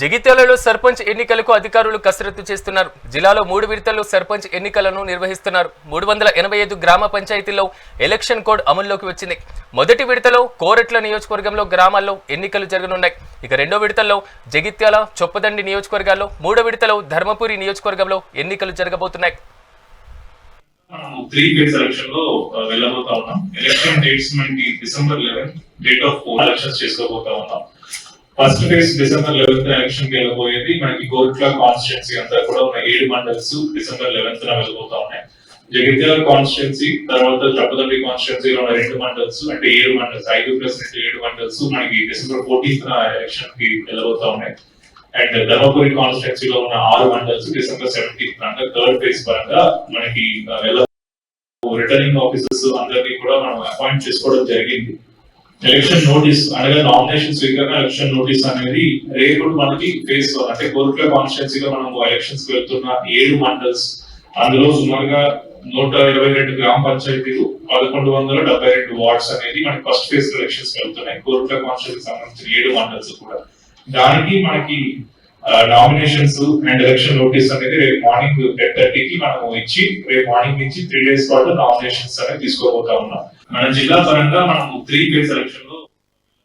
జగిత్యాలలో సర్పంచ్ ఎన్నికలకు అధికారులు కసరత్తు చేస్తున్నారు. జిల్లాలో మూడు విడతల్లో సర్పంచ్ ఎన్నికలను నిర్వహిస్తున్నారు. మూడు వందల ఎనభై ఐదు గ్రామ పంచాయతీల్లో ఎలక్షన్ కోడ్ అమల్లోకి వచ్చింది. మొదటి విడతలో కోరట్ల నియోజకవర్గంలో గ్రామాల్లో ఎన్నికలు జరగనున్నాయి. ఇక రెండో విడతల్లో జగిత్యాల చొప్పదండి నియోజకవర్గాల్లో మూడో విడతలో ధర్మపురి నియోజకవర్గంలో ఎన్నికలు జరగబోతున్నాయి. త్రీ ఫేజ్ ఎలక్షన్లో వెళ్ళబోతా ఉన్నాం. ఎలక్షన్ డేట్స్ మనకి December eleven date of elections చేసుకోబోతా ఉన్నాం. ఫస్ట్ ఫేజ్ డిసెంబర్ లెవెన్త్ ఎలక్షన్కి వెళ్ళబోయేది. మనకి కోర్ట్ల కాన్స్టిట్యున్సీ అంతా కూడా ఉన్న ఏడు మండల్స్ డిసెంబర్ లెవెన్త్ వెళ్ళబోతా ఉన్నాయి. జగిత్యాల కాన్స్టిట్యున్సీ తర్వాత చప్పదండి కాన్స్టిట్యున్సీలో ఉన్న రెండు మండల్స్ అంటే ఏడు మండల్స్ ఐదు ప్లస్ రెండు ఏడు మండల్స్ మనకి డిసెంబర్ ఫోర్టీన్త్ ఎలక్షన్కి వెళ్ళబోతా ఉన్నాయి. అండ్ ధర్మపురి కాన్స్టిట్యున్సీ లో ఉన్న ఆరు మండల్స్ డిసెంబర్ సెవెంటీన్త్ అంటే థర్డ్ ఫేజ్ పరంగా మనకి రిటర్నింగ్ ఆఫీసర్స్ అందరినీ కూడా మనం అపాయింట్ చేసుకోవడం జరిగింది. ఎలక్షన్ నోటీస్ అనగా నామినేషన్ స్వీకరణ ఎలక్షన్ నోటీస్ అనేది రేపు మనకి ఫేస్ అంటే కోరుట్ల కాన్స్టిట్యున్సీగా మనం ఎలక్షన్స్కి వెళ్తున్న ఏడు మండల్స్ అందులో సుమారుగా నూట ఇరవై రెండు గ్రామ పంచాయతీలు పదకొండు వందల డెబ్బై రెండు వార్డ్స్ అనేది మనకి ఫస్ట్ ఫేజ్ ఎలక్షన్స్ వెళ్తున్నాయి. కోరుట్ల కాన్స్టిట్యున్సీ సంబంధించిన ఏడు మండల్స్ కూడా. దానికి మనకి నామినేషన్స్ అండ్ ఎలక్షన్ నోటీస్ అనేది రేపు మార్నింగ్ టెన్ థర్టీకి మనం ఇచ్చి రేపు మార్నింగ్ నుంచి త్రీ డేస్ పాటు నామినేషన్స్ అనేది తీసుకోబోతా ఉన్నాం. మన జిల్లా పరంగా మనం త్రీ ఫేజ్ ఎలక్షన్లో